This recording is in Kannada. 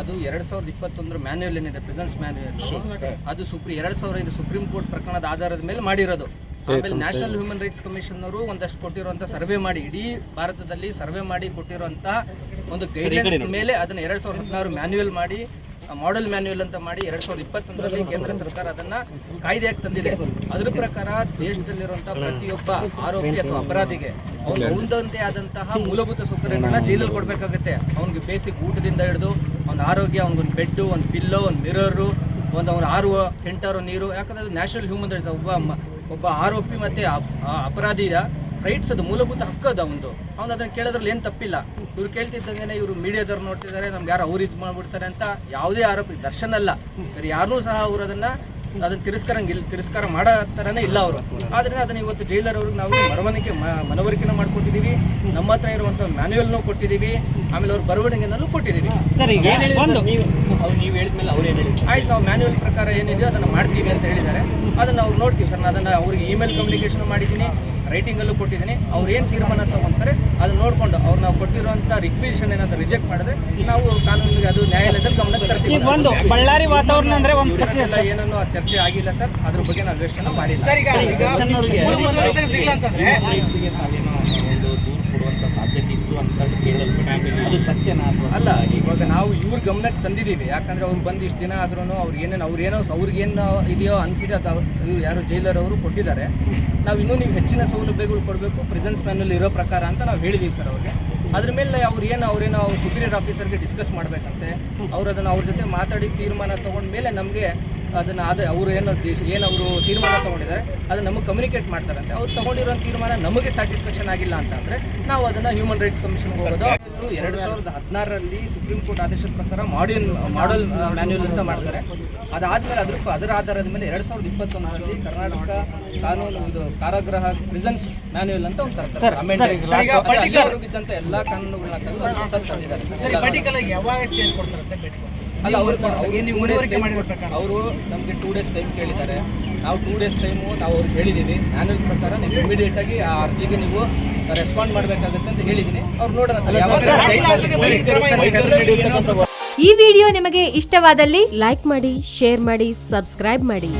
ಅದು ಎರಡ್ ಸಾವಿರದ ಇಪ್ಪತ್ತೊಂದರ ಮ್ಯಾನ್ಯುಯಲ್ ಏನಿದೆ ಪ್ರೆಸೆನ್ಸ್ ಮ್ಯಾನ್ಯುಯಲ್ ಅದು ಸುಪ್ರೀಂ ಎರಡ್ ಸಾವಿರ ಐದು ಸುಪ್ರೀಂ ಕೋರ್ಟ್ ಪ್ರಕರಣದ ಆಧಾರದ ಮೇಲೆ ಮಾಡಿರೋದು. ಆಮೇಲೆ ನ್ಯಾಷನಲ್ ಹ್ಯೂಮನ್ ರೈಟ್ಸ್ ಕಮಿಷನ್ ಅವರು ಒಂದಷ್ಟು ಕೊಟ್ಟಿರುವಂತ ಸರ್ವೆ ಮಾಡಿ ಇಡೀ ಭಾರತದಲ್ಲಿ ಸರ್ವೆ ಮಾಡಿ ಕೊಟ್ಟಿರುವಂತ ಒಂದು ಗೈಡ್ಲೈನ್ಸ್ ಮೇಲೆ ಅದನ್ನ ಎರಡ್ ಸಾವಿರದ ಹದಿನಾರು ಮ್ಯಾನ್ಯುಯಲ್ ಮಾಡಿ ಮಾಡೆಲ್ ಮ್ಯಾನ್ಯುಯಲ್ ಅಂತ ಮಾಡಿ ಎರಡ್ ಸಾವಿರದ ಇಪ್ಪತ್ತೊಂದರಲ್ಲಿ ಕೇಂದ್ರ ಸರ್ಕಾರ ಅದನ್ನ ಕಾಯ್ದೆಯಾಗಿ ತಂದಿದೆ. ಅದ್ರ ಪ್ರಕಾರ ದೇಶದಲ್ಲಿರುವಂತಹ ಪ್ರತಿಯೊಬ್ಬ ಆರೋಪಿ ಅಥವಾ ಅಪರಾಧಿಗೆ ಅವನು ಅವನದಂತೆ ಆದಂತಹ ಮೂಲಭೂತ ಸೌಕರ್ಯಗಳನ್ನ ಜೈಲಲ್ಲಿ ಕೊಡಬೇಕಾಗುತ್ತೆ. ಅವ್ನಿಗೆ ಬೇಸಿಕ್ ಊಟದಿಂದ ಹಿಡಿದು ಅವ್ನ ಆರೋಗ್ಯ, ಅವ್ನಿಗೊಂದು ಬೆಡ್ಡು ಒಂದು ಪಿಲ್ಲೋ ಒಂದು ಮಿರರು ಒಂದು ಅವನ ಆರುವ ಕೆಂಟಾರು ನೀರು. ಯಾಕಂದ್ರೆ ಅದು ನ್ಯಾಷನಲ್ ಹ್ಯೂಮನ್ ರೈಟ್ಸ್ ಒಬ್ಬ ಒಬ್ಬ ಆರೋಪಿ ಮತ್ತೆ ಅಪರಾಧಿಯ ರೈಟ್ಸ್ ಅದು ಮೂಲಭೂತ ಹಕ್ಕು ಅದ ಅವನು ಅವ್ನು ಅದನ್ನು ಕೇಳೋದ್ರಲ್ಲಿ ಏನು ತಪ್ಪಿಲ್ಲ. ಇವ್ರು ಕೇಳ್ತಿದ್ದಂಗೆ ಇವರು ಮೀಡಿಯಾದವ್ರು ನೋಡ್ತಿದ್ದಾರೆ ನಮ್ಗೆ ಯಾರು ಅವ್ರು ಇದು ಮಾಡ್ಬಿಡ್ತಾರೆ ಅಂತ ಯಾವುದೇ ಆರೋಪ ದರ್ಶನ ಅಲ್ಲ. ಯಾರನ್ನೂ ಸಹ ಅವರು ಅದನ್ನು ಅದನ್ನು ತಿರಸ್ಕರಂಗಿಲ್ಲ ತಿರಸ್ಕಾರ ಮಾಡೋ ಥರನೇ ಇಲ್ಲ ಅವರು. ಆದ್ರಿಂದ ಅದನ್ನು ಇವತ್ತು ಜೈಲರ್ ಅವ್ರಿಗೆ ನಾವು ಮನವರಿಕೆ ಮನವರಿಕೆನೂ ಮಾಡ್ಕೊಟ್ಟಿದ್ದೀವಿ ನಮ್ಮ ಹತ್ರ ಇರುವಂಥ ಮ್ಯಾನ್ಯುಯಲ್ನೂ ಕೊಟ್ಟಿದ್ದೀವಿ ಆಮೇಲೆ ಅವ್ರ ಬರವಣಿಗೆನಲ್ಲೂ ಕೊಟ್ಟಿದ್ದೀವಿ ಅವ್ರು ನೀವು ಹೇಳಿದ್ಮೇಲೆ ಅವ್ರು ಏನು ಹೇಳಿದ್ರು? ಆಯ್ತು ನಾವು ಮ್ಯಾನ್ಯುವಲ್ ಪ್ರಕಾರ ಏನಿದೆಯೋ ಅದನ್ನು ಮಾಡ್ತೀವಿ ಅಂತ ಹೇಳಿದ್ದಾರೆ. ಅದನ್ನು ಅವ್ರು ನೋಡ್ತೀವಿ ಸರ್. ನಾನು ಅದನ್ನು ಅವ್ರಿಗೆ ಇಮೇಲ್ ಕಮ್ಯುನಿಕೇಶನ್ ಮಾಡಿದ್ದೀನಿ ರೈಟಿಂಗಲ್ಲೂ ಕೊಟ್ಟಿದ್ದೀನಿ. ಅವ್ರು ಏನು ತೀರ್ಮಾನ ತಗೊಂತಾರೆ ಅದನ್ನು ನೋಡಿಕೊಂಡು ಅವ್ರು ನಾವು ಕೊಟ್ಟಿರುವಂಥ ರಿಕ್ವಿಷನ್ ಏನಾದರೂ ರಿಜೆಕ್ಟ್ ಮಾಡಿದ್ರೆ ನಾವು ಕಾನೂನಿಗೆ ಅದು ನ್ಯಾಯಾಲಯದಲ್ಲಿ ಗಮನಕ್ಕೆ ತರ್ತೀವಿ. ಒಂದು ಬಳ್ಳಾರಿ ವಾತಾವರಣ ಅಂದರೆ ಒಂದು ಪ್ರಶ್ನೆ ಎಲ್ಲ ಏನನ್ನೂ ಚರ್ಚೆ ಆಗಿಲ್ಲ ಸರ್. ಅದ್ರ ಬಗ್ಗೆ ನಾವು ಯೋಚನೆ ಮಾಡಿಲ್ಲ. ಇತ್ತು ಅಂತ ಸತ್ಯನಾ ಅಲ್ಲ, ಇವಾಗ ನಾವು ಇವ್ರ ಗಮನಕ್ಕೆ ತಂದಿದ್ದೀವಿ. ಯಾಕಂದ್ರೆ ಅವ್ರು ಬಂದು ಇಷ್ಟು ದಿನ ಆದ್ರೂ ಅವ್ರಿಗೆ ಏನೇನು ಅವ್ರೇನೋ ಅವ್ರಿಗೇನು ಇದೆಯೋ ಅನಿಸಿದೆ ಅದು ಇವ್ರು ಯಾರು ಜೈಲರ್ ಅವರು ಕೊಟ್ಟಿದ್ದಾರೆ. ನಾವು ಇನ್ನೂ ನೀವು ಹೆಚ್ಚಿನ ಸೌಲಭ್ಯಗಳು ಕೊಡಬೇಕು. ಪ್ರೆಸೆನ್ಸ್ ಮ್ಯಾನಲ್ಲಿ ಇರೋ ಪ್ರಕಾರ ಅಂತ ನಾವು ಹೇಳಿದ್ದೀವಿ ಸರ್ ಅವ್ರಿಗೆ. ಅದ್ರ ಮೇಲೆ ಅವ್ರು ಏನು ಅವ್ರೇನೋ ಅವ್ರು ಸುಪೀರಿಯರ್ ಆಫೀಸರ್ಗೆ ಡಿಸ್ಕಸ್ ಮಾಡಬೇಕಂತೆ. ಅವ್ರು ಅದನ್ನು ಅವ್ರ ಜೊತೆ ಮಾತಾಡಿ ತೀರ್ಮಾನ ತೊಗೊಂಡ ಮೇಲೆ ನಮಗೆ ಅದನ್ನು ಅದು ಅವರು ಏನು ಏನು ಅವರು ತೀರ್ಮಾನ ತೊಗೊಂಡಿದ್ದಾರೆ ಅದನ್ನು ನಮಗೆ ಕಮ್ಯುನಿಕೇಟ್ ಮಾಡ್ತಾರಂತೆ. ಅವ್ರು ತೊಗೊಂಡಿರೋ ತೀರ್ಮಾನ ನಮಗೆ ಸ್ಯಾಟಿಸ್ಫ್ಯಾಕ್ಷನ್ ಆಗಿಲ್ಲ ಅಂತಂದರೆ ನಾವು ಅದನ್ನು ಹ್ಯೂಮನ್ ರೈಟ್ಸ್ ಕಮಿಷನ್ಗೆ ಹೋಗೋದು. ಎರಡು ಸಾವಿರದ ಹದಿನಾರರಲ್ಲಿ ಸುಪ್ರೀಂ ಕೋರ್ಟ್ ಆದೇಶದ ಪ್ರಕಾರ ಮಾಡ್ಯೂಲ್ ಮಾಡಲ್ ಮ್ಯಾನ್ಯೂಲ್ ಅಂತ ಮಾಡ್ತಾರೆ. ಅದಾದಮೇಲೆ ಅದ್ರ ಅದರ ಆಧಾರದ ಮೇಲೆ ಎರಡು ಸಾವಿರದ ಇಪ್ಪತ್ತೊಂದರಲ್ಲಿ ಕರ್ನಾಟಕ ಕಾನೂನು ಇದು ಕಾರಾಗೃಹ ಪ್ರಿಸನ್ಸ್ ಮ್ಯಾನ್ಯೂಲ್ ಅಂತ ಒಂದು ತರ್ತಾರೆ. ಇದ್ದಂಥ ಎಲ್ಲ ಕಾನೂನುಗಳನ್ನ ತೆಗೆದು ಅದು ಹೊಸದು ತಂದಿದ್ದಾರೆ. ಅಲ್ಲ ಅವರು ನಮಗೆ ಟೂ ಡೇಸ್ ಟೈಮ್ ಕೇಳಿದ್ದಾರೆ. ನಾವು ಟೂ ಡೇಸ್ ಟೈಮು ನಾವು ಅವ್ರಿಗೆ ಹೇಳಿದ್ದೀವಿ ಮ್ಯಾನೇಜ್ ಪ್ರಕಾರ ನೀವು ಇಮಿಡಿಯೇಟ್ ಆಗಿ ಆ ಅರ್ಜಿಗೆ ನೀವು ರೆಸ್ಪಾಂಡ್ ಮಾಡಬೇಕಾಗುತ್ತೆ ಅಂತ ಹೇಳಿದ್ದೀನಿ ಅವ್ರು ನೋಡೋಣ ಈ ವಿಡಿಯೋ ನಿಮಗೆ ಇಷ್ಟವಾದಲ್ಲಿ ಲೈಕ್ ಮಾಡಿ ಶೇರ್ ಮಾಡಿ ಸಬ್ಸ್ಕ್ರೈಬ್ ಮಾಡಿ.